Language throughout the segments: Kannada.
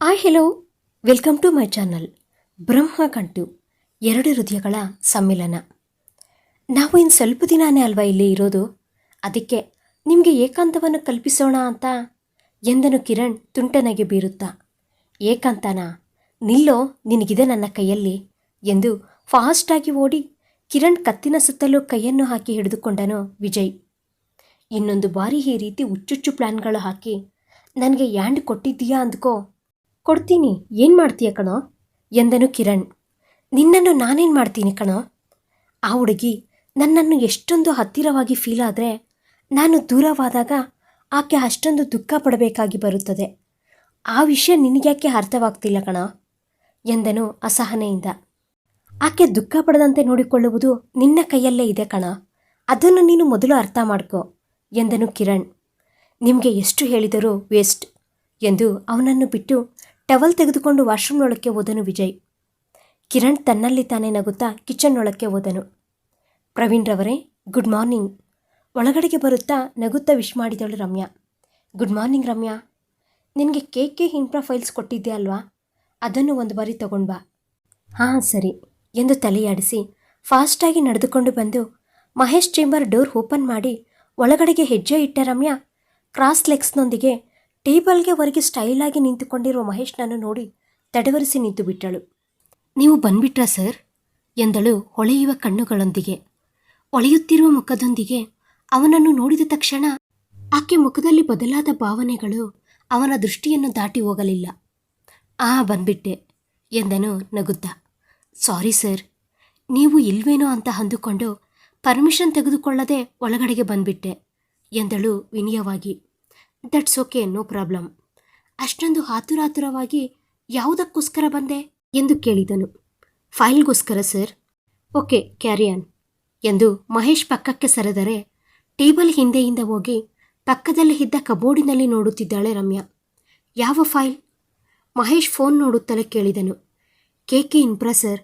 Hi hello welcome to my channel Brahmagantu ಎರಡು ಹೃದಯಗಳ ಸಮ್ಮಿಲನ. ನಾವು ಇನ್ನು ಸ್ವಲ್ಪ ದಿನಾನೇ ಅಲ್ವಾ ಇಲ್ಲಿ ಇರೋದು? ಅದಕ್ಕೆ ನಿಮಗೆ ಏಕಾಂತವನ್ನು ಕಲ್ಪಿಸೋಣ ಅಂತ ಎಂದನು ಕಿರಣ್ ತುಂಟನಗೆ ಬೀರುತ್ತಾ. ಏಕಾಂತನ, ನಿಲ್ಲೋ, ನಿನಗಿದೆ ನನ್ನ ಕೈಯಲ್ಲಿ ಎಂದು ಫಾಸ್ಟಾಗಿ ಓಡಿ ಕಿರಣ್ ಕತ್ತಿನ ಸುತ್ತಲೂ ಕೈಯನ್ನು ಹಾಕಿ ಹಿಡಿದುಕೊಂಡನು ವಿಜಯ್. ಇನ್ನೊಂದು ಬಾರಿ ಈ ರೀತಿ ಹುಚ್ಚುಚ್ಚು ಪ್ಲ್ಯಾನ್ಗಳು ಹಾಕಿ, ನನಗೆ ಯಾಂಡ್ ಕೊಟ್ಟಿದ್ದೀಯಾ ಅಂದ್ಕೋ ಕೊಡ್ತೀನಿ. ಏನು ಮಾಡ್ತೀಯ ಕಣೋ? ಎಂದನು ಕಿರಣ್. ನಿನ್ನನ್ನು ನಾನೇನು ಮಾಡ್ತೀನಿ ಕಣೋ? ಆ ಹುಡುಗಿ ನನ್ನನ್ನು ಎಷ್ಟೊಂದು ಹತ್ತಿರವಾಗಿ ಫೀಲ್ ಆದರೆ ನಾನು ದೂರವಾದಾಗ ಆಕೆ ಅಷ್ಟೊಂದು ದುಃಖ ಪಡಬೇಕಾಗಿ ಬರುತ್ತದೆ. ಆ ವಿಷಯ ನಿನಗ್ಯಾಕೆ ಅರ್ಥವಾಗ್ತಿಲ್ಲ ಕಣ? ಎಂದನು ಅಸಹನೆಯಿಂದ. ಆಕೆ ದುಃಖ ಪಡದಂತೆ ನೋಡಿಕೊಳ್ಳುವುದು ನಿನ್ನ ಕೈಯಲ್ಲೇ ಇದೆ ಕಣ. ಅದನ್ನು ನೀನು ಮೊದಲು ಅರ್ಥ ಮಾಡ್ಕೋ, ಎಂದನು ಕಿರಣ್. ನಿಮಗೆ ಎಷ್ಟು ಹೇಳಿದರೂ ವೇಸ್ಟ್, ಎಂದು ಅವನನ್ನು ಬಿಟ್ಟು ಟವಲ್ ತೆಗೆದುಕೊಂಡು ವಾಶ್ರೂಮ್ನೊಳಕ್ಕೆ ಹೋದನು ವಿಜಯ್. ಕಿರಣ್ ತನ್ನಲ್ಲಿ ತಾನೇ ನಗುತ್ತಾ ಕಿಚನ್ನೊಳಕ್ಕೆ ಹೋದನು. ಪ್ರವೀಣ್ ರವರೇ, ಗುಡ್ ಮಾರ್ನಿಂಗ್. ಒಳಗಡೆಗೆ ಬರುತ್ತಾ ನಗುತ್ತಾ ವಿಶ್ ಮಾಡಿದಳು ರಮ್ಯಾ. Good morning Ramya. ನಿನಗೆ ಕೇ ಇಂಪ್ರಾ ಫೈಲ್ಸ್ ಕೊಟ್ಟಿದ್ದೆ ಅಲ್ವಾ? ಅದನ್ನು ಒಂದು ಬಾರಿ ತಗೊಂಡು ಬಾ. ಹಾಂ, ಸರಿ ಎಂದು ತಲೆಯಾಡಿಸಿ ಫಾಸ್ಟಾಗಿ ನಡೆದುಕೊಂಡು ಬಂದು ಮಹೇಶ್ ಚೇಂಬರ್ ಡೋರ್ ಓಪನ್ ಮಾಡಿ ಒಳಗಡೆಗೆ ಹೆಜ್ಜೆ ಇಟ್ಟ ರಮ್ಯಾ ಕ್ರಾಸ್ ಲೆಗ್ಸ್ನೊಂದಿಗೆ ಟೇಬಲ್ಗೆ ಹೊರಗೆ ಸ್ಟೈಲಾಗಿ ನಿಂತುಕೊಂಡಿರುವ ಮಹೇಶ್ನನ್ನು ನೋಡಿ ತಡವರಿಸಿ ನಿಂತು ಬಿಟ್ಟಳು. ನೀವು ಬಂದ್ಬಿಟ್ರಾ ಸರ್? ಎಂದಳು ಹೊಳೆಯುವ ಕಣ್ಣುಗಳೊಂದಿಗೆ. ಹೊಳೆಯುತ್ತಿರುವ ಮುಖದೊಂದಿಗೆ ಅವನನ್ನು ನೋಡಿದ ತಕ್ಷಣ ಆಕೆ ಮುಖದಲ್ಲಿ ಬದಲಾದ ಭಾವನೆಗಳು ಅವನ ದೃಷ್ಟಿಯನ್ನು ದಾಟಿ ಹೋಗಲಿಲ್ಲ. ಆ, ಬಂದ್ಬಿಟ್ಟೆ, ಎಂದನು ನಗುತ್ತಾ. ಸಾರಿ ಸರ್, ನೀವು ಇಲ್ವೇನೋ ಅಂತ ಅಂದುಕೊಂಡು ಪರ್ಮಿಷನ್ ತೆಗೆದುಕೊಳ್ಳದೆ ಒಳಗಡೆಗೆ ಬಂದ್ಬಿಟ್ಟೆ, ಎಂದಳು ವಿನಯವಾಗಿ. ದಟ್ಸ್ ಓಕೆ ನೋ ಪ್ರಾಬ್ಲಮ್ ಅಷ್ಟೊಂದು ಹಾತುರಾತುರವಾಗಿ ಯಾವುದಕ್ಕೋಸ್ಕರ ಬಂದೆ ಎಂದು ಕೇಳಿದನು. ಫೈಲ್ಗೋಸ್ಕರ, ಸರ್. ಓಕೆ ಕ್ಯಾರಿಯನ್ ಎಂದು ಮಹೇಶ್ ಪಕ್ಕಕ್ಕೆ ಸರಿದರೆ ಟೇಬಲ್ ಹಿಂದೆಯಿಂದ ಹೋಗಿ ಪಕ್ಕದಲ್ಲಿ ಇದ್ದ ಕಬೋರ್ಡಿನಲ್ಲಿ ನೋಡುತ್ತಿದ್ದಾಳೆ ರಮ್ಯಾ. ಯಾವ ಫೈಲ್? ಮಹೇಶ್ ಫೋನ್ ನೋಡುತ್ತಲೇ ಕೇಳಿದನು. K K infra sir.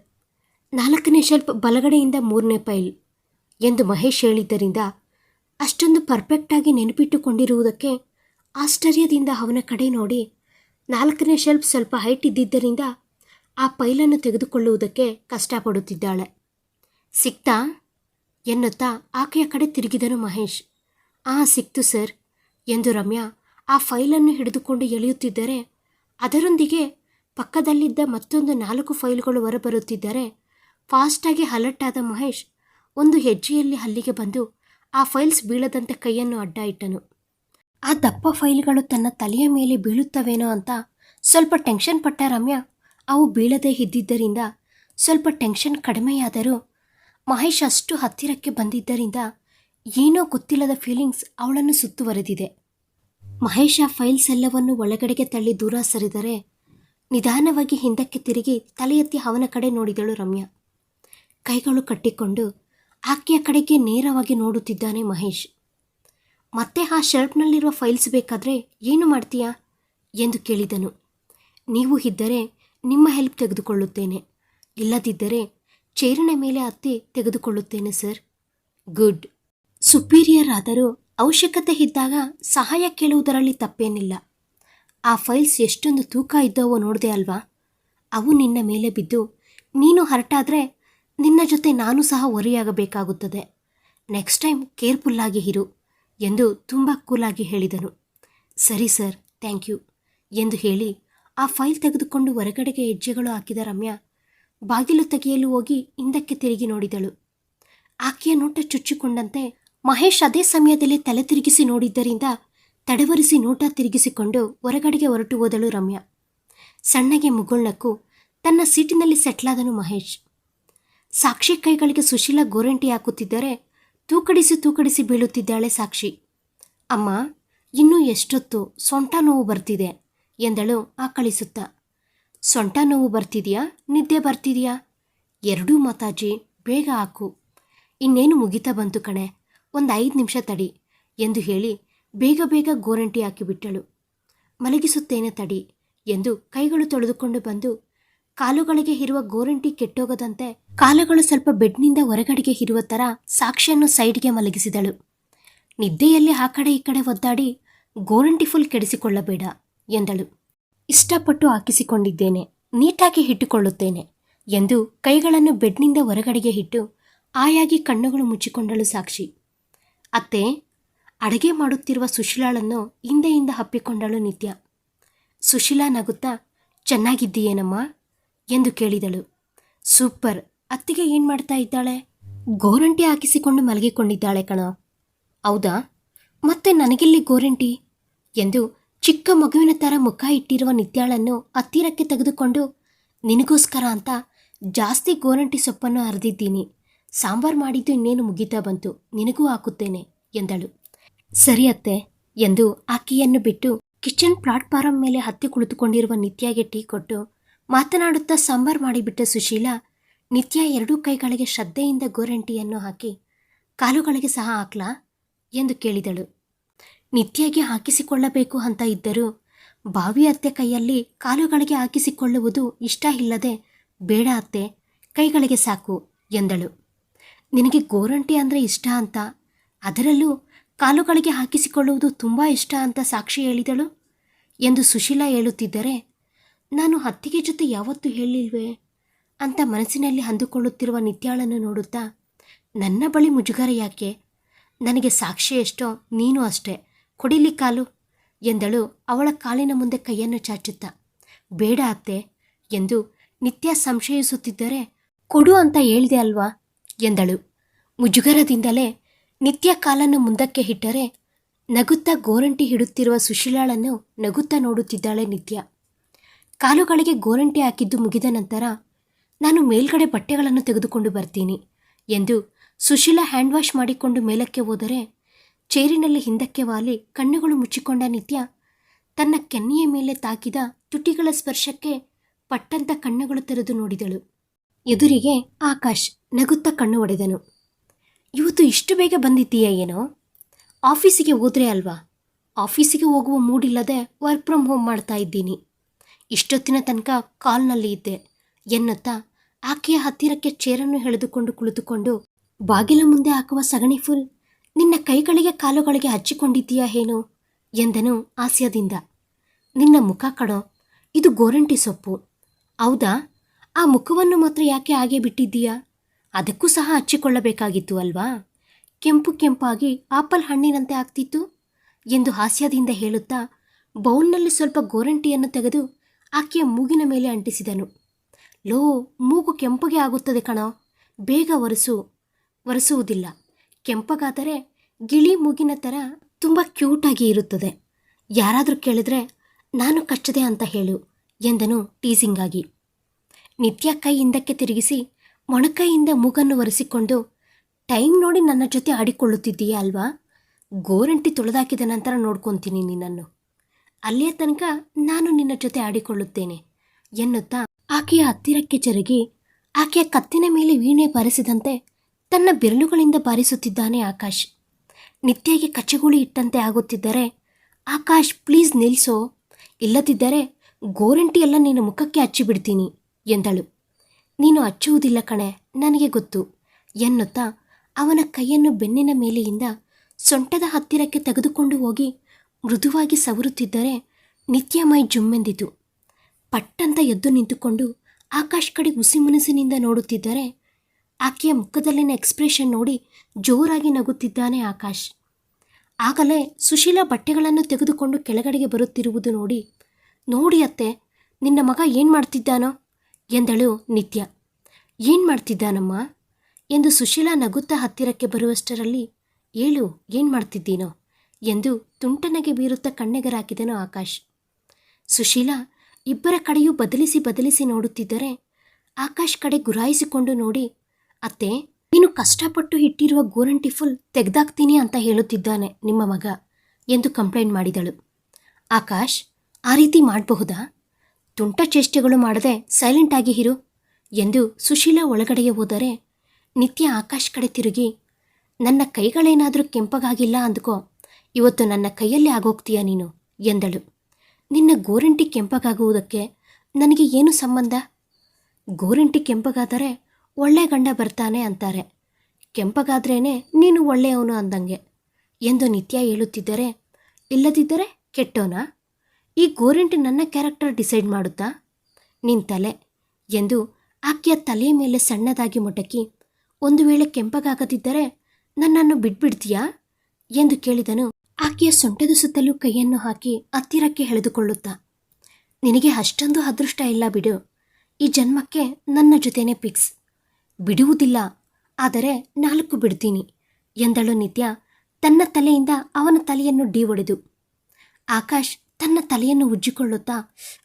ನಾಲ್ಕನೇ ಶೆಲ್ಫ್ ಬಲಗಡೆಯಿಂದ ಮೂರನೇ ಫೈಲ್ ಎಂದು ಮಹೇಶ್ ಹೇಳಿದ್ದರಿಂದ ಅಷ್ಟೊಂದು ಪರ್ಫೆಕ್ಟಾಗಿ ನೆನಪಿಟ್ಟುಕೊಂಡಿರುವುದಕ್ಕೆ ಆಶ್ಚರ್ಯದಿಂದ ಅವನ ಕಡೆ ನೋಡಿ. ನಾಲ್ಕನೇ ಶೆಲ್ಫ್ ಸ್ವಲ್ಪ ಹೈಟ್ ಇದ್ದಿದ್ದರಿಂದ ಆ ಪೈಲನ್ನು ತೆಗೆದುಕೊಳ್ಳುವುದಕ್ಕೆ ಕಷ್ಟಪಡುತ್ತಿದ್ದಾಳೆ. ಸಿಕ್ತಾ? ಎನ್ನುತ್ತಾ ಆಕೆಯ ಕಡೆ ತಿರುಗಿದನು ಮಹೇಶ್. ಆ, ಸಿಕ್ತು ಸರ್ ಎಂದು ರಮ್ಯಾ ಆ ಫೈಲನ್ನು ಹಿಡಿದುಕೊಂಡು ಎಳೆಯುತ್ತಿದ್ದರೆ, ಅದರೊಂದಿಗೆ ಪಕ್ಕದಲ್ಲಿದ್ದ ಮತ್ತೊಂದು ನಾಲ್ಕು ಫೈಲ್ಗಳು ಹೊರಬರುತ್ತಿದ್ದರೆ, ಫಾಸ್ಟಾಗಿ ಅಲರ್ಟ್ ಮಹೇಶ್ ಒಂದು ಹೆಜ್ಜೆಯಲ್ಲಿ ಅಲ್ಲಿಗೆ ಬಂದು ಆ ಫೈಲ್ಸ್ ಬೀಳದಂತೆ ಕೈಯನ್ನು ಅಡ್ಡ ಇಟ್ಟನು ಆ ದಪ್ಪ ಫೈಲ್ಗಳು ತನ್ನ ತಲೆಯ ಮೇಲೆ ಬೀಳುತ್ತವೇನೋ ಅಂತ ಸ್ವಲ್ಪ ಟೆನ್ಷನ್ ಪಟ್ಟ ರಮ್ಯಾ, ಅವು ಬೀಳದೆ ಇದ್ದಿದ್ದರಿಂದ, ಸ್ವಲ್ಪ ಟೆನ್ಷನ್ ಕಡಿಮೆಯಾದರೂ ಮಹೇಶ್ ಅಷ್ಟು ಹತ್ತಿರಕ್ಕೆ ಬಂದಿದ್ದರಿಂದ ಏನೋ ಗೊತ್ತಿಲ್ಲದ ಫೀಲಿಂಗ್ಸ್ ಅವಳನ್ನು ಸುತ್ತುವರೆದಿದೆ. ಮಹೇಶ ಫೈಲ್ಸ್ ಎಲ್ಲವನ್ನು ಒಳಗಡೆಗೆ ತಳ್ಳಿ ದೂರ ಸರಿದರೆ ನಿಧಾನವಾಗಿ ಹಿಂದಕ್ಕೆ ತಿರುಗಿ ತಲೆ ಎತ್ತಿ ಅವನ ಕಡೆ ನೋಡಿದಳು ರಮ್ಯಾ. ಕೈಗಳು ಕಟ್ಟಿಕೊಂಡು ಆಕೆಯ ಕಡೆಗೆ ನೇರವಾಗಿ ನೋಡುತ್ತಿದ್ದಾನೆ ಮಹೇಶ್. ಮತ್ತೆ ಆ ಶರ್ಟ್ನಲ್ಲಿರುವ ಫೈಲ್ಸ್ ಬೇಕಾದರೆ ಏನು ಮಾಡ್ತೀಯಾ? ಎಂದು ಕೇಳಿದನು. ನೀವು ಇದ್ದರೆ ನಿಮ್ಮ ಹೆಲ್ಪ್ ತೆಗೆದುಕೊಳ್ಳುತ್ತೇನೆ. ಇಲ್ಲದಿದ್ದರೆ ಚೇರಿನ ಮೇಲೆ ಹತ್ತಿ ತೆಗೆದುಕೊಳ್ಳುತ್ತೇನೆ, ಸರ್. ಗುಡ್. ಸುಪೀರಿಯರ್ ಆದರೂ ಅವಶ್ಯಕತೆ ಇದ್ದಾಗ ಸಹಾಯ ಕೇಳುವುದರಲ್ಲಿ ತಪ್ಪೇನಿಲ್ಲ. ಆ ಫೈಲ್ಸ್ ಎಷ್ಟೊಂದು ತೂಕ ಇದ್ದವೋ ನೋಡಿದೆ ಅಲ್ವಾ? ಅವು ನಿನ್ನ ಮೇಲೆ ಬಿದ್ದು ನೀನು ಹರಟಾದರೆ ನಿನ್ನ ಜೊತೆ ನಾನು ಸಹ ಒರೆಯಾಗಬೇಕಾಗುತ್ತದೆ. ನೆಕ್ಸ್ಟ್ ಟೈಮ್ ಕೇರ್ಫುಲ್ಲಾಗಿ ಇರು. ಎಂದು ತುಂಬ ಕೂಲಾಗಿ ಹೇಳಿದನು. ಸರಿ ಸರ್, ಥ್ಯಾಂಕ್ ಯು ಎಂದು ಹೇಳಿ ಆ ಫೈಲ್ ತೆಗೆದುಕೊಂಡು ಹೊರಗಡೆಗೆ ಹೆಜ್ಜೆಗಳು ಹಾಕಿದ ರಮ್ಯಾ ಬಾಗಿಲು ತೆಗೆಯಲು ಹೋಗಿ ಹಿಂದಕ್ಕೆ ತಿರುಗಿ ನೋಡಿದಳು. ಆಕೆಯ ನೋಟ ಚುಚ್ಚಿಕೊಂಡಂತೆ ಮಹೇಶ್ ಅದೇ ಸಮಯದಲ್ಲಿ ತಲೆ ತಿರುಗಿಸಿ ನೋಡಿದ್ದರಿಂದ ತಡವರಿಸಿ ನೋಟ ತಿರುಗಿಸಿಕೊಂಡು ಹೊರಗಡೆಗೆ ಹೊರಟು ಹೋದಳು ರಮ್ಯಾ. ಸಣ್ಣಗೆ ಮುಗುಳ್ನಕ್ಕು ತನ್ನ ಸೀಟಿನಲ್ಲಿ ಸೆಟ್ಲಾದನು ಮಹೇಶ್. ಸಾಕ್ಷಿ ಕೈಗಳಿಗೆ ಸುಶೀಲ ಗೋರಂಟಿ ಹಾಕುತ್ತಿದ್ದರೆ ತೂಕಡಿಸಿ ತೂಕಡಿಸಿ ಬೀಳುತ್ತಿದ್ದಾಳೆ ಸಾಕ್ಷಿ. ಅಮ್ಮ, ಇನ್ನೂ ಎಷ್ಟೊತ್ತು ಸೊಂಟ ನೋವು ಬರ್ತಿದೆ ಎಂದಳು ಆಕಳಿಸುತ್ತಾ. ಸೊಂಟ ನೋವು ಬರ್ತಿದೆಯಾ? ನಿದ್ದೆ ಬರ್ತಿದೆಯಾ? ಎರಡೂ ಮಾತಾಜಿ, ಬೇಗ ಹಾಕು. ಇನ್ನೇನು ಮುಗಿತಾ ಬಂತು ಕಣೆ, ಒಂದು ಐದು ನಿಮಿಷ ತಡಿ ಎಂದು ಹೇಳಿ ಬೇಗ ಬೇಗ ಗೋರಂಟಿ ಹಾಕಿಬಿಟ್ಟಳು ಮಲಗಿಸುತ್ತೇನೆ ತಡಿ ಎಂದು ಕೈಗಳು ತೊಳೆದುಕೊಂಡು ಬಂದು ಕಾಲುಗಳಿಗೆ ಇರುವ ಗೋರಂಟಿ ಕೆಟ್ಟೋಗದಂತೆ ಕಾಲುಗಳು ಸ್ವಲ್ಪ ಬೆಡ್ನಿಂದ ಹೊರಗಡೆಗೆ ಇರುವ ತರ ಸಾಕ್ಷಿಯನ್ನು ಸೈಡ್ಗೆ ಮಲಗಿಸಿದಳು. ನಿದ್ದೆಯಲ್ಲಿ ಆ ಕಡೆ ಈ ಕಡೆ ಒದ್ದಾಡಿ ಗೋರಂಟಿ ಫುಲ್ ಕೆಡಿಸಿಕೊಳ್ಳಬೇಡ ಎಂದಳು. ಇಷ್ಟಪಟ್ಟು ಹಾಕಿಸಿಕೊಂಡಿದ್ದೇನೆ, ನೀಟಾಗಿ ಇಟ್ಟುಕೊಳ್ಳುತ್ತೇನೆ ಎಂದು ಕೈಗಳನ್ನು ಬೆಡ್ನಿಂದ ಹೊರಗಡೆಗೆ ಇಟ್ಟು ಆಯಾಗಿ ಕಣ್ಣುಗಳು ಮುಚ್ಚಿಕೊಂಡಳು ಸಾಕ್ಷಿ. ಅತ್ತೆ, ಅಡುಗೆ ಮಾಡುತ್ತಿರುವ ಸುಶೀಲಾಳನ್ನು ಹಿಂದೆಯಿಂದ ಹಪ್ಪಿಕೊಂಡಳು ನಿತ್ಯ. ಸುಶೀಲಾ ನಗುತ್ತಾ, ಚೆನ್ನಾಗಿದ್ದೀಯೇನಮ್ಮ? ಎಂದು ಕೇಳಿದಳು. ಸೂಪರ್, ಅತ್ತಿಗೆ ಏನು ಮಾಡ್ತಾ ಇದ್ದಾಳೆ? ಗೋರಂಟಿ ಹಾಕಿಸಿಕೊಂಡು ಮಲಗಿಕೊಂಡಿದ್ದಾಳೆ ಕಣ. ಹೌದಾ? ಮತ್ತೆ ನನಗೆಲ್ಲಿ ಗೋರಂಟಿ? ಎಂದು ಚಿಕ್ಕ ಮಗುವಿನ ಥರ ಮುಖ ಇಟ್ಟಿರುವ ನಿತ್ಯಾಳನ್ನು ಹತ್ತಿರಕ್ಕೆ ತೆಗೆದುಕೊಂಡು, ನಿನಗೋಸ್ಕರ ಅಂತ ಜಾಸ್ತಿ ಗೋರಂಟಿ ಸೊಪ್ಪನ್ನು ಅರೆದಿದ್ದೀನಿ ಸಾಂಬಾರು ಮಾಡಿದ್ದು ಇನ್ನೇನು ಮುಗಿತಾ ಬಂತು, ನಿನಗೂ ಹಾಕುತ್ತೇನೆ, ಎಂದಳು. ಸರಿ ಅತ್ತೆ, ಎಂದು ಆಕೆಯನ್ನು ಬಿಟ್ಟು ಕಿಚನ್ ಪ್ಲಾಟ್ಫಾರಂ ಮೇಲೆ ಹತ್ತಿ ಕುಳಿತುಕೊಂಡಿರುವ ನಿತ್ಯಾಗೆ ಟೀ ಕೊಟ್ಟು ಮಾತನಾಡುತ್ತಾ ಸಾಂಬಾರ್ ಮಾಡಿಬಿಟ್ಟ ಸುಶೀಲಾ ನಿತ್ಯ ಎರಡೂ ಕೈಗಳಿಗೆ ಶ್ರದ್ಧೆಯಿಂದ ಗೋರಂಟಿಯನ್ನು ಹಾಕಿ ಕಾಲುಗಳಿಗೆ ಸಹ ಹಾಕ್ಲಾ ಎಂದು ಕೇಳಿದಳು. ನಿತ್ಯಗೆ ಹಾಕಿಸಿಕೊಳ್ಳಬೇಕು ಅಂತ ಇದ್ದರೂ ಬಾವಿ ಅತ್ತೆ ಕೈಯಲ್ಲಿ ಕಾಲುಗಳಿಗೆ ಹಾಕಿಸಿಕೊಳ್ಳುವುದು ಇಷ್ಟ ಇಲ್ಲದೆ, ಬೇಡ ಅತ್ತೆ, ಕೈಗಳಿಗೆ ಸಾಕು ಎಂದಳು. ನಿನಗೆ ಗೋರಂಟಿ ಅಂದರೆ ಇಷ್ಟ ಅಂತ, ಅದರಲ್ಲೂ ಕಾಲುಗಳಿಗೆ ಹಾಕಿಸಿಕೊಳ್ಳುವುದು ತುಂಬ ಇಷ್ಟ ಅಂತ ಸಾಕ್ಷಿ ಹೇಳಿದಳು ಎಂದು ಸುಶೀಲಾ ಹೇಳುತ್ತಿದ್ದರೆ ನಾನು ಹತ್ತಿಗೆ ಜೊತೆ ಯಾವತ್ತೂ ಹೇಳಿಲ್ವೇ? ಅಂತ ಮನಸ್ಸಿನಲ್ಲಿ ಅಂದುಕೊಳ್ಳುತ್ತಿರುವ ನಿತ್ಯಾಳನ್ನು ನೋಡುತ್ತಾ, ನನ್ನ ಬಳಿ ಮುಜುಗರ ಯಾಕೆ? ನನಗೆ ಸಾಕ್ಷಿ ಎಷ್ಟೋ, ನೀನು ಅಷ್ಟೇ. ಕೊಡಿಲಿ ಕಾಲು ಎಂದಳು ಅವಳ ಕಾಲಿನ ಮುಂದೆ ಕೈಯನ್ನು ಚಾಚುತ್ತಾ. ಬೇಡ ಅತ್ತೆ ಎಂದು ನಿತ್ಯ ಸಂಶಯಿಸುತ್ತಿದ್ದರೆ ಕೊಡು ಅಂತ ಹೇಳಿದೆ ಅಲ್ವಾ? ಎಂದಳು. ಮುಜುಗರದಿಂದಲೇ ನಿತ್ಯ ಕಾಲನ್ನು ಮುಂದಕ್ಕೆ ಇಟ್ಟರೆ ನಗುತ್ತಾ ಗೋರಂಟಿ ಹಿಡುತ್ತಿರುವ ಸುಶೀಲಾಳನ್ನು ನಗುತ್ತಾ ನೋಡುತ್ತಿದ್ದಾಳೆ ನಿತ್ಯ. ಕಾಲುಗಳಿಗೆ ಗೋರಂಟಿ ಹಾಕಿದ್ದು ಮುಗಿದ ನಂತರ ನಾನು ಮೇಲ್ಗಡೆ ಬಟ್ಟೆಗಳನ್ನು ತೆಗೆದುಕೊಂಡು ಬರ್ತೀನಿ ಎಂದು ಸುಶೀಲಾ ಹ್ಯಾಂಡ್ ವಾಶ್ ಮಾಡಿಕೊಂಡು ಮೇಲಕ್ಕೆ ಹೋದರೆ ಚೇರಿನಲ್ಲಿ ಹಿಂದಕ್ಕೆ ವಾಲಿ ಕಣ್ಣುಗಳು ಮುಚ್ಚಿಕೊಂಡ ನಿತ್ಯ ತನ್ನ ಕೆನ್ನೆಯ ಮೇಲೆ ತಾಕಿದ ತುಟಿಗಳ ಸ್ಪರ್ಶಕ್ಕೆ ಪಟ್ಟಂತ ಕಣ್ಣುಗಳು ತೆರೆದು ನೋಡಿದಳು. ಎದುರಿಗೆ ಆಕಾಶ್ ನಗುತ್ತಾ ಕಣ್ಣು ಒಡೆದನು. ಇವತ್ತು ಇಷ್ಟು ಬೇಗ ಬಂದಿದ್ದೀಯ ಏನೋ? ಆಫೀಸಿಗೆ ಹೋದ್ರೆ ಅಲ್ವಾ? ಆಫೀಸಿಗೆ ಹೋಗುವ ಮೂಡಿಲ್ಲದೆ ವರ್ಕ್ ಫ್ರಮ್ ಹೋಮ್ ಮಾಡ್ತಾ ಇದ್ದೀನಿ. ಇಷ್ಟೊತ್ತಿನ ತನಕ ಕಾಲ್ನಲ್ಲಿ ಇದ್ದೆ. ಎನ್ನುತ್ತಾ ಆಕೆಯ ಹತ್ತಿರಕ್ಕೆ ಚೇರನ್ನು ಎಳೆದುಕೊಂಡು ಕುಳಿತುಕೊಂಡು, ಬಾಗಿಲ ಮುಂದೆ ಹಾಕುವ ಸಗಣಿ ಫುಲ್, ನಿನ್ನ ಕೈಗಳಿಗೆ ಕಾಲುಗಳಿಗೆ ಹಚ್ಚಿಕೊಂಡಿದ್ದೀಯಾ ಏನು? ಎಂದನು ಹಾಸ್ಯದಿಂದ. ನಿನ್ನ ಮುಖ ಕಡೋ ಇದು ಗೋರಂಟಿ ಸೊಪ್ಪು. ಹೌದಾ? ಆ ಮುಖವನ್ನು ಮಾತ್ರ ಯಾಕೆ ಹಾಗೆ ಬಿಟ್ಟಿದ್ದೀಯಾ? ಅದಕ್ಕೂ ಸಹ ಹಚ್ಚಿಕೊಳ್ಳಬೇಕಾಗಿತ್ತು ಅಲ್ವಾ? ಕೆಂಪು ಕೆಂಪಾಗಿ ಆಪಲ್ ಹಣ್ಣಿನಂತೆ ಆಗ್ತಿತ್ತು? ಎಂದು ಹಾಸ್ಯದಿಂದ ಹೇಳುತ್ತಾ ಬೌಲ್ನಲ್ಲಿ ಸ್ವಲ್ಪ ಗೋರಂಟಿಯನ್ನು ತೆಗೆದು ಆಕೆಯ ಮೂಗಿನ ಮೇಲೆ ಅಂಟಿಸಿದನು. ಲೋ, ಮೂಗು ಕೆಂಪಗೆ ಆಗುತ್ತದೆ ಕಣೋ. ಬೇಗ ಒರೆಸು. ಒರೆಸುವುದಿಲ್ಲ. ಕೆಂಪಗಾದರೆ ಗಿಳಿ ಮೂಗಿನ ಥರ ತುಂಬ ಕ್ಯೂಟಾಗಿ ಇರುತ್ತದೆ. ಯಾರಾದರೂ ಕೇಳಿದ್ರೆ ನಾನು ಕಚ್ಚದೆ ಅಂತ ಹೇಳು ಎಂದನು ಟೀಸಿಂಗಾಗಿ. ನಿತ್ಯ ಕೈ ಹಿಂದಕ್ಕೆ ತಿರುಗಿಸಿ ಮೊಣಕೈಯಿಂದ ಮೂಗನ್ನು ಒರೆಸಿಕೊಂಡು, ಟೈಮ್ ನೋಡಿ ನನ್ನ ಜೊತೆ ಆಡಿಕೊಳ್ಳುತ್ತಿದ್ದೀಯಾ ಅಲ್ವಾ? ಗೋರಂಟಿ ತೊಳೆದಾಕಿದ ನಂತರ ನೋಡ್ಕೊತೀನಿ ನಿನ್ನನ್ನು. ಅಲ್ಲಿಯ ತನಕ ನಾನು ನಿನ್ನ ಜೊತೆ ಆಡಿಕೊಳ್ಳುತ್ತೇನೆ ಎನ್ನುತ್ತಾ ಆಕೆಯ ಹತ್ತಿರಕ್ಕೆ ಜರುಗಿ ಆಕೆಯ ಕತ್ತಿನ ಮೇಲೆ ವೀಣೆ ಬಾರಿಸಿದಂತೆ ತನ್ನ ಬೆರಳುಗಳಿಂದ ಬಾರಿಸುತ್ತಿದ್ದಾನೆ ಆಕಾಶ್. ನಿತ್ಯಗೆ ಕಚ್ಚಗುಳಿ ಇಟ್ಟಂತೆ ಆಗುತ್ತಿದ್ದರೆ, ಆಕಾಶ್, ಪ್ಲೀಸ್ ನಿಲ್ಲಿಸೋ ಇಲ್ಲದಿದ್ದರೆ ಗೋರಂಟಿ ಎಲ್ಲ ನಿನ್ನ ಮುಖಕ್ಕೆ ಹಚ್ಚಿಬಿಡ್ತೀನಿ, ಎಂದಳು. ನೀನು ಹಚ್ಚುವುದಿಲ್ಲ ಕಣೆ, ನನಗೆ ಗೊತ್ತು, ಎನ್ನುತ್ತಾ ಅವನ ಕೈಯನ್ನು ಬೆನ್ನಿನ ಮೇಲೆಯಿಂದ ಸೊಂಟದ ಹತ್ತಿರಕ್ಕೆ ತೆಗೆದುಕೊಂಡು ಹೋಗಿ ಮೃದುವಾಗಿ ಸವರುತ್ತಿದ್ದರೆ ನಿತ್ಯ ಮೈ ಜುಮ್ಮೆಂದಿತು. ಪಟ್ಟಂತ ಎದ್ದು ನಿಂತುಕೊಂಡು ಆಕಾಶ್ ಕಡೆ ಹುಸಿಮುನಿಸಿನಿಂದ ನೋಡುತ್ತಿದ್ದರೆ ಆಕೆಯ ಮುಖದಲ್ಲಿನ ಎಕ್ಸ್ಪ್ರೆಷನ್ ನೋಡಿ ಜೋರಾಗಿ ನಗುತ್ತಿದ್ದಾನೆ ಆಕಾಶ್. ಆಗಲೇ ಸುಶೀಲಾ ಬಟ್ಟೆಗಳನ್ನು ತೆಗೆದುಕೊಂಡು ಕೆಳಗಡೆಗೆ ಬರುತ್ತಿರುವುದು ನೋಡಿ ನೋಡಿ ಅತ್ತೆ, ನಿನ್ನ ಮಗ ಏನು ಮಾಡ್ತಿದ್ದಾನೋ? ಎಂದಳು ನಿತ್ಯ. ಏನು ಮಾಡ್ತಿದ್ದಾನಮ್ಮ? ಎಂದು ಸುಶೀಲಾ ನಗುತ್ತಾ ಹತ್ತಿರಕ್ಕೆ ಬರುವಷ್ಟರಲ್ಲಿ, ಏಳು, ಏನು ಮಾಡ್ತಿದ್ದೀನೋ? ಎಂದು ತುಂಟನಗೆ ಬೀರುತ್ತಾ ಕಣ್ಣೆಗರಾಕಿದನು ಆಕಾಶ್. ಸುಶೀಲಾ, ಇಬ್ಬರ ಕಡೆಯೂ ಬದಲಿಸಿ ಬದಲಿಸಿ ನೋಡುತ್ತಿದ್ದರೆ ಆಕಾಶ್ ಕಡೆ ಗುರಾಯಿಸಿಕೊಂಡು ನೋಡಿ, ಅತ್ತೆ, ನೀನು ಕಷ್ಟಪಟ್ಟು ಇಟ್ಟಿರುವ ಗೋರಂಟಿ ಫುಲ್ ತೆಗೆದಾಕ್ತೀನಿ ಅಂತ ಹೇಳುತ್ತಿದ್ದಾನೆ ನಿಮ್ಮ ಮಗ ಎಂದು ಕಂಪ್ಲೇಂಟ್ ಮಾಡಿದಳು. ಆಕಾಶ್, ಆ ರೀತಿ ಮಾಡಬಹುದಾ? ತುಂಟ ಚೇಷ್ಟೆಗಳು ಮಾಡದೆ ಸೈಲೆಂಟ್ ಆಗಿ ಇರು ಎಂದು ಸುಶೀಲಾ ಒಳಗಡೆಗೆ ಹೋದರೆ ನಿತ್ಯ ಆಕಾಶ್ ಕಡೆ ತಿರುಗಿ, ನನ್ನ ಕೈಗಳೇನಾದರೂ ಕೆಂಪಗಾಗಿಲ್ಲ ಅಂದ್ಕೋ ಇವತ್ತು ನನ್ನ ಕೈಯಲ್ಲಿ ಆಗೋಗ್ತೀಯ ನೀನು? ಎಂದಳು. ನಿನ್ನ ಗೋರಂಟಿ ಕೆಂಪಗಾಗುವುದಕ್ಕೆ ನನಗೆ ಏನು ಸಂಬಂಧ? ಗೋರಂಟಿ ಕೆಂಪಗಾದರೆ ಒಳ್ಳೆ ಗಂಡ ಬರ್ತಾನೆ ಅಂತಾರೆ. ಕೆಂಪಗಾದ್ರೇನೆ ನೀನು ಒಳ್ಳೆಯವನು ಅಂದಂಗೆ ಎಂದು ನಿತ್ಯ ಹೇಳುತ್ತಿದ್ದರೆ, ಇಲ್ಲದಿದ್ದರೆ ಕೆಟ್ಟೋನಾ? ಈ ಗೋರೆಂಟಿ ನನ್ನ ಕ್ಯಾರೆಕ್ಟರ್ ಡಿಸೈಡ್ ಮಾಡುತ್ತಾ? ನಿನ್ ತಲೆ ಎಂದು ಆಕೆಯ ತಲೆಯ ಮೇಲೆ ಸಣ್ಣದಾಗಿ ಮೊಟಕಿ, ಒಂದು ವೇಳೆ ಕೆಂಪಗಾಗದಿದ್ದರೆ ನನ್ನನ್ನು ಬಿಟ್ಬಿಡ್ತೀಯಾ? ಎಂದು ಕೇಳಿದನು. ಆಕೆಯ ಸೊಂಟದ ಸುತ್ತಲೂ ಕೈಯನ್ನು ಹಾಕಿ ಹತ್ತಿರಕ್ಕೆ ಎಳೆದುಕೊಳ್ಳುತ್ತಾ, ನಿನಗೆ ಅಷ್ಟೊಂದು ಅದೃಷ್ಟ ಇಲ್ಲ ಬಿಡು, ಈ ಜನ್ಮಕ್ಕೆ ನನ್ನ ಜೊತೆನೆ ಪಿಕ್ಸ್ ಬಿಡುವುದಿಲ್ಲ, ಆದರೆ ನಾಲ್ಕು ಬಿಡ್ತೀನಿ, ಎಂದಳು ನಿತ್ಯ ತನ್ನ ತಲೆಯಿಂದ ಅವನ ತಲೆಯನ್ನು ಡಿ ಒಡೆದು ಆಕಾಶ್ ತನ್ನ ತಲೆಯನ್ನು ಉಜ್ಜಿಕೊಳ್ಳುತ್ತಾ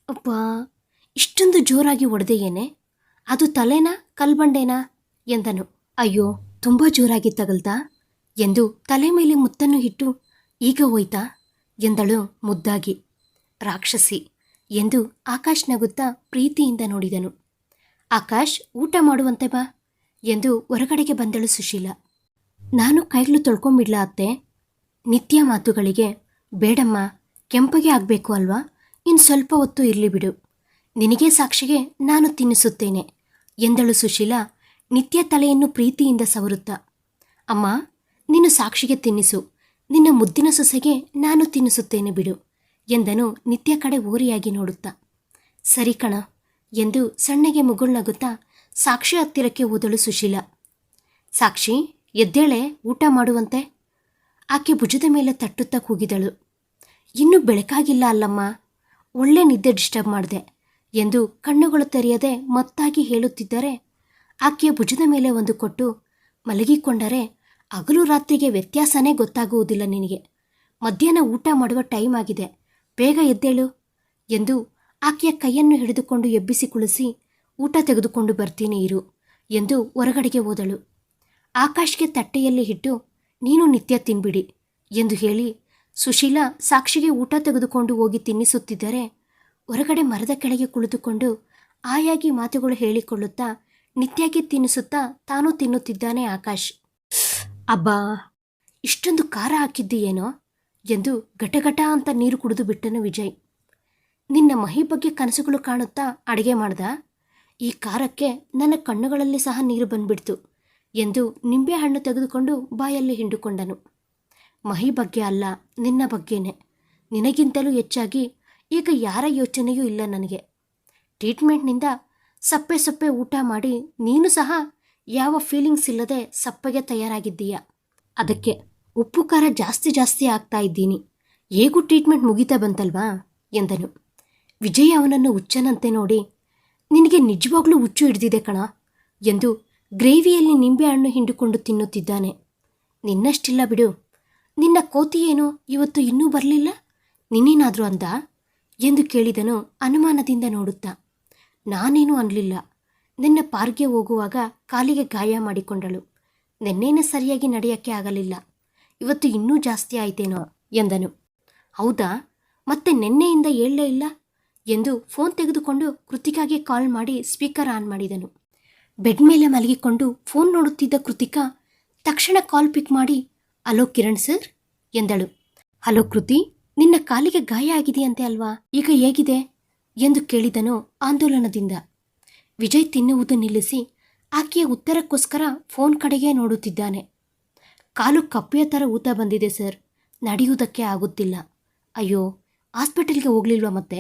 ಅಪ್ಪ ಇಷ್ಟೊಂದು ಜೋರಾಗಿ ಒಡೆದೆಯೇನೆ ಅದು ತಲೆನಾ, ಕಲ್ಬಂಡೇನಾ? ಎಂದನು. ಅಯ್ಯೋ, ತುಂಬ ಜೋರಾಗಿ ತಗಲ್ತಾ? ಎಂದು ತಲೆ ಮೇಲೆ ಮುತ್ತನ್ನು ಇಟ್ಟು ಈಗ ಹೋಯ್ತಾ? ಎಂದಳು ಮುದ್ದಾಗಿ. ರಾಕ್ಷಸಿ, ಎಂದು ಆಕಾಶ್ ನಗುತ್ತಾ ಪ್ರೀತಿಯಿಂದ ನೋಡಿದನು. ಆಕಾಶ್, ಊಟ ಮಾಡುವಂತೆ ಬಾ, ಎಂದು ಹೊರಗಡೆಗೆ ಬಂದಳು ಸುಶೀಲ. ನಾನು ಕೈಗಳು ತೊಳ್ಕೊಂಬಿಡ್ಲ ಅತ್ತೆ. ನಿತ್ಯ ಮಾತುಗಳಿಗೆ, ಬೇಡಮ್ಮ, ಕೆಂಪಗೆ ಆಗಬೇಕು ಅಲ್ವಾ? ಇನ್ನು ಸ್ವಲ್ಪ ಹೊತ್ತು ಇರಲಿ ಬಿಡು. ನಿನಗೆ ಸಾಕ್ಷಿಗೆ ನಾನು ತಿನ್ನಿಸುತ್ತೇನೆ, ಎಂದಳು ಸುಶೀಲ, ನಿತ್ಯ ತಲೆಯನ್ನು ಪ್ರೀತಿಯಿಂದ ಸವರುತ್ತಾ. ಅಮ್ಮ, ನೀನು ಸಾಕ್ಷಿಗೆ ತಿನ್ನಿಸು. ನಿನ್ನ ಮುದ್ದಿನ ಸೊಸೆಗೆ ನಾನು ತಿನ್ನಿಸುತ್ತೇನೆ ಬಿಡು ಎಂದನು ನಿತ್ಯ ಕಡೆ ಓರಿಯಾಗಿ ನೋಡುತ್ತಾ. ಸರಿ ಕಣ ಎಂದು ಸಣ್ಣಗೆ ಮುಗುಳ್ನಗುತ್ತಾ ಸಾಕ್ಷಿ ಹತ್ತಿರಕ್ಕೆ ಓದಳು ಸುಶೀಲ. ಸಾಕ್ಷಿ, ಎದ್ದೇಳೆ, ಊಟ ಮಾಡುವಂತೆ? ಆಕೆ ಭುಜದ ಮೇಲೆ ತಟ್ಟುತ್ತಾ ಕೂಗಿದಳು. ಇನ್ನೂ ಬೆಳಕಾಗಿಲ್ಲ ಅಲ್ಲಮ್ಮ, ಒಳ್ಳೆ ನಿದ್ದೆ ಡಿಸ್ಟರ್ಬ್ ಮಾಡಿದೆ ಎಂದು ಕಣ್ಣುಗಳು ತೆರೆಯದೆ ಮತ್ತಾಗಿ ಹೇಳುತ್ತಿದ್ದರೆ ಆಕೆಯ ಭುಜದ ಮೇಲೆ ಒಂದು ಕೊಟ್ಟು ಮಲಗಿಕೊಂಡರೆ ಹಗಲು ರಾತ್ರಿಗೆ ವ್ಯತ್ಯಾಸನೇ ಗೊತ್ತಾಗುವುದಿಲ್ಲ ನಿನಗೆ. ಮಧ್ಯಾಹ್ನ ಊಟ ಮಾಡುವ ಟೈಮ್ ಆಗಿದೆ. ಬೇಗ ಎದ್ದೇಳು ಎಂದು ಆಕೆಯ ಕೈಯನ್ನು ಹಿಡಿದುಕೊಂಡು ಎಬ್ಬಿಸಿ ಕುಳಿಸಿ ಊಟ ತೆಗೆದುಕೊಂಡು ಬರ್ತೀನಿ ಇರು ಎಂದು ಹೊರಗಡೆಗೆ ಹೋದಳು. ಆಕಾಶ್ಗೆ ತಟ್ಟೆಯಲ್ಲಿ ಇಟ್ಟು, ನೀನು ನಿತ್ಯ ತಿನ್ಬಿಡಿ ಎಂದು ಹೇಳಿ ಸುಶೀಲಾ ಸಾಕ್ಷಿಗೆ ಊಟ ತೆಗೆದುಕೊಂಡು ಹೋಗಿ ತಿನ್ನಿಸುತ್ತಿದ್ದರೆ ಹೊರಗಡೆ ಮರದ ಕೆಳಗೆ ಕುಳಿತುಕೊಂಡು ಆಯಾಗಿ ಮಾತುಗಳು ಹೇಳಿಕೊಳ್ಳುತ್ತಾ ನಿತ್ಯಾಗಿ ತಿನ್ನಿಸುತ್ತಾ ತಾನೂ ತಿನ್ನುತ್ತಿದ್ದಾನೆ ಆಕಾಶ್. ಅಬ್ಬಾ, ಇಷ್ಟೊಂದು ಖಾರ ಹಾಕಿದ್ದೀಯೇನೋ? ಎಂದು ಘಟಘಟ ಅಂತ ನೀರು ಕುಡಿದು ಬಿಟ್ಟನು ವಿಜಯ್. ನಿನ್ನ ಮಹಿ ಬಗ್ಗೆ ಕನಸುಗಳು ಕಾಣುತ್ತಾ ಅಡುಗೆ ಮಾಡ್ದ? ಈ ಖಾರಕ್ಕೆ ನನ್ನ ಕಣ್ಣುಗಳಲ್ಲಿ ಸಹ ನೀರು ಬಂದ್ಬಿಡ್ತು ಎಂದು ನಿಂಬೆಹಣ್ಣು ತೆಗೆದುಕೊಂಡು ಬಾಯಲ್ಲಿ ಹಿಂಡುಕೊಂಡನು. ಮಹಿ ಬಗ್ಗೆ ಅಲ್ಲ, ನಿನ್ನ ಬಗ್ಗೆನೇ. ನಿನಗಿಂತಲೂ ಹೆಚ್ಚಾಗಿ ಈಗ ಯಾರ ಯೋಚನೆಯೂ ಇಲ್ಲ ನನಗೆ. ಟ್ರೀಟ್ಮೆಂಟ್ನಿಂದ ಸಪ್ಪೆ ಸಪ್ಪೆ ಊಟ ಮಾಡಿ ನೀನು ಸಹ ಯಾವ ಫೀಲಿಂಗ್ಸ್ ಇಲ್ಲದೆ ಸಪ್ಪಗೆ ತಯಾರಾಗಿದ್ದೀಯ? ಅದಕ್ಕೆ ಉಪ್ಪು ಖಾರ ಜಾಸ್ತಿ ಜಾಸ್ತಿ ಆಗ್ತಾ ಇದ್ದೀನಿ. ಹೇಗೂ ಟ್ರೀಟ್ಮೆಂಟ್ ಮುಗಿತಾ ಬಂತಲ್ವಾ? ಎಂದನು. ವಿಜಯ್ ಅವನನ್ನು ಹುಚ್ಚನಂತೆ ನೋಡಿ, ನಿನಗೆ ನಿಜವಾಗ್ಲೂ ಹುಚ್ಚು ಹಿಡಿದಿದೆ ಕಣ, ಎಂದು ಗ್ರೇವಿಯಲ್ಲಿ ನಿಂಬೆಹಣ್ಣು ಹಿಂಡುಕೊಂಡು ತಿನ್ನುತ್ತಿದ್ದಾನೆ. ನಿನ್ನಷ್ಟಿಲ್ಲ ಬಿಡು. ನಿನ್ನ ಕೋತಿ ಏನು ಇವತ್ತು ಇನ್ನೂ ಬರಲಿಲ್ಲ? ನಿನ್ನೇನಾದರೂ ಅಂದ? ಎಂದು ಕೇಳಿದನು ಅನುಮಾನದಿಂದ ನೋಡುತ್ತಾ. ನಾನೇನೂ ಅನ್ಲಿಲ್ಲ. ನಿನ್ನ ಪಾರ್ಗೆ ಹೋಗುವಾಗ ಕಾಲಿಗೆ ಗಾಯ ಮಾಡಿಕೊಂಡಳು. ನಿನ್ನೇನೆ ಸರಿಯಾಗಿ ನಡೆಯಕ್ಕೆ ಆಗಲಿಲ್ಲ. ಇವತ್ತು ಇನ್ನೂ ಜಾಸ್ತಿ ಆಯ್ತೇನೋ ಎಂದನು. ಹೌದಾ? ಮತ್ತೆ ನಿನ್ನೆಯಿಂದ ಹೇಳಲೇ ಇಲ್ಲ? ಎಂದು ಫೋನ್ ತೆಗೆದುಕೊಂಡು ಕೃತಿಕಾಗೆ ಕಾಲ್ ಮಾಡಿ ಸ್ಪೀಕರ್ ಆನ್ ಮಾಡಿದನು. ಬೆಡ್ ಮೇಲೆ ಮಲಗಿಕೊಂಡು ಫೋನ್ ನೋಡುತ್ತಿದ್ದ ಕೃತಿಕಾ ತಕ್ಷಣ ಕಾಲ್ ಪಿಕ್ ಮಾಡಿ, ಹಲೋ ಕಿರಣ್ ಸರ್? ಎಂದಳು. ಹಲೋ ಕೃತಿ, ನಿನ್ನ ಕಾಲಿಗೆ ಗಾಯ ಆಗಿದೆಯಂತೆ ಅಲ್ವಾ? ಈಗ ಹೇಗಿದೆ? ಎಂದು ಕೇಳಿದನು ಆಂದೋಲನದಿಂದ. ವಿಜಯ್ ತಿನ್ನುವುದು ನಿಲ್ಲಿಸಿ ಆಕೆಯ ಉತ್ತರಕ್ಕೋಸ್ಕರ ಫೋನ್ ಕಡೆಗೆ ನೋಡುತ್ತಿದ್ದಾನೆ. ಕಾಲು ಕಪ್ಪೆಯ ಥರ ಊತ ಬಂದಿದೆ ಸರ್. ನಡೆಯುವುದಕ್ಕೆ ಆಗುತ್ತಿಲ್ಲ. ಅಯ್ಯೋ, ಹಾಸ್ಪಿಟಲ್ಗೆ ಹೋಗಲಿಲ್ವಾ ಮತ್ತೆ?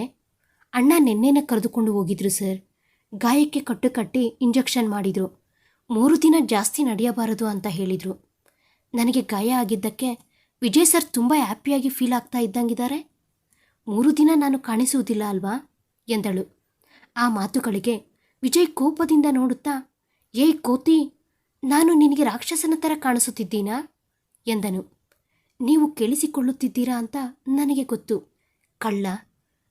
ಅಣ್ಣ ನಿನ್ನೆನೆ ಕರೆದುಕೊಂಡು ಹೋಗಿದ್ರು ಸರ್. ಗಾಯಕ್ಕೆ ಕಟ್ಟು ಕಟ್ಟಿ ಇಂಜೆಕ್ಷನ್ ಮಾಡಿದರು. ಮೂರು ದಿನ ಜಾಸ್ತಿ ನಡೆಯಬಾರದು ಅಂತ ಹೇಳಿದರು. ನನಗೆ ಗಾಯ ಆಗಿದ್ದಕ್ಕೆ ವಿಜಯ್ ಸರ್ ತುಂಬ ಹ್ಯಾಪಿಯಾಗಿ ಫೀಲ್ ಆಗ್ತಾ ಇದ್ದಂಗಿದ್ದಾರೆ. ಮೂರು ದಿನ ನಾನು ಕಾಣಿಸುವುದಿಲ್ಲ ಅಲ್ವಾ? ಎಂದಳು. ಆ ಮಾತುಗಳಿಗೆ ವಿಜಯ್ ಕೋಪದಿಂದ ನೋಡುತ್ತಾ ಏಯ್ ಕೋತಿ, ನಾನು ನಿನಗೆ ರಾಕ್ಷಸನ ಥರ ಕಾಣಿಸುತ್ತಿದ್ದೀನಾ? ಎಂದನು. ನೀವು ಕೇಳಿಸಿಕೊಳ್ಳುತ್ತಿದ್ದೀರಾ ಅಂತ ನನಗೆ ಗೊತ್ತು. ಕಳ್ಳ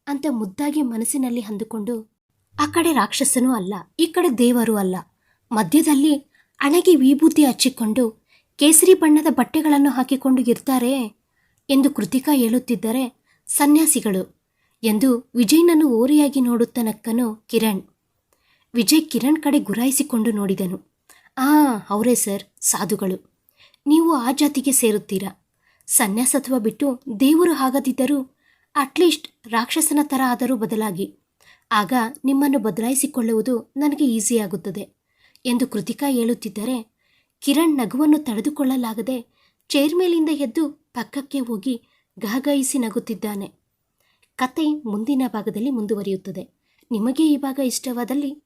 ಅಂತ ಮುದ್ದಾಗಿ ಮನಸ್ಸಿನಲ್ಲಿ ಅಂದುಕೊಂಡು, ಆ ಕಡೆ ರಾಕ್ಷಸನೂ ಅಲ್ಲ, ಈ ಕಡೆ ದೇವರು ಅಲ್ಲ. ಮಧ್ಯದಲ್ಲಿ ಹಣೆಗೆ ವಿಭೂತಿ ಹಚ್ಚಿಕೊಂಡು ಕೇಸರಿ ಬಣ್ಣದ ಬಟ್ಟೆಗಳನ್ನು ಹಾಕಿಕೊಂಡು ಇರ್ತಾರೆ ಎಂದು ಕೃತಿಕಾ ಹೇಳುತ್ತಿದ್ದರೆ ಸನ್ಯಾಸಿಗಳು ಎಂದು ವಿಜಯ್ನನ್ನು ಓರೆಯಾಗಿ ನೋಡುತ್ತ ನಕ್ಕನು ಕಿರಣ್. ವಿಜಯ್ ಕಿರಣ್ ಕಡೆ ಗುರಾಯಿಸಿಕೊಂಡು ನೋಡಿದನು. ಆ, ಅವರೇ ಸರ್, ಸಾಧುಗಳು. ನೀವು ಆ ಜಾತಿಗೆ ಸೇರುತ್ತೀರಾ? ಸನ್ಯಾಸತ್ವ ಬಿಟ್ಟು ದೇವರು ಆಗದಿದ್ದರೂ ಅಟ್ಲೀಸ್ಟ್ ರಾಕ್ಷಸನ ಥರ ಆದರೂ ಬದಲಾಗಿ. ಆಗ ನಿಮ್ಮನ್ನು ಬದಲಾಯಿಸಿಕೊಳ್ಳುವುದು ನನಗೆ ಈಸಿಯಾಗುತ್ತದೆ ಎಂದು ಕೃತಿಕಾ ಹೇಳುತ್ತಿದ್ದರೆ ಕಿರಣ್ ನಗುವನ್ನು ತಡೆದುಕೊಳ್ಳಲಾಗದೆ ಚೇರ್ ಮೇಲಿಂದ ಎದ್ದು ಪಕ್ಕಕ್ಕೆ ಹೋಗಿ ಗಹಗಹಿಸಿ ನಗುತ್ತಿದ್ದಾನೆ. ಕತೆ ಮುಂದಿನ ಭಾಗದಲ್ಲಿ ಮುಂದುವರಿಯುತ್ತದೆ. ನಿಮಗೆ ಈ ಭಾಗ ಇಷ್ಟವಾದಲ್ಲಿ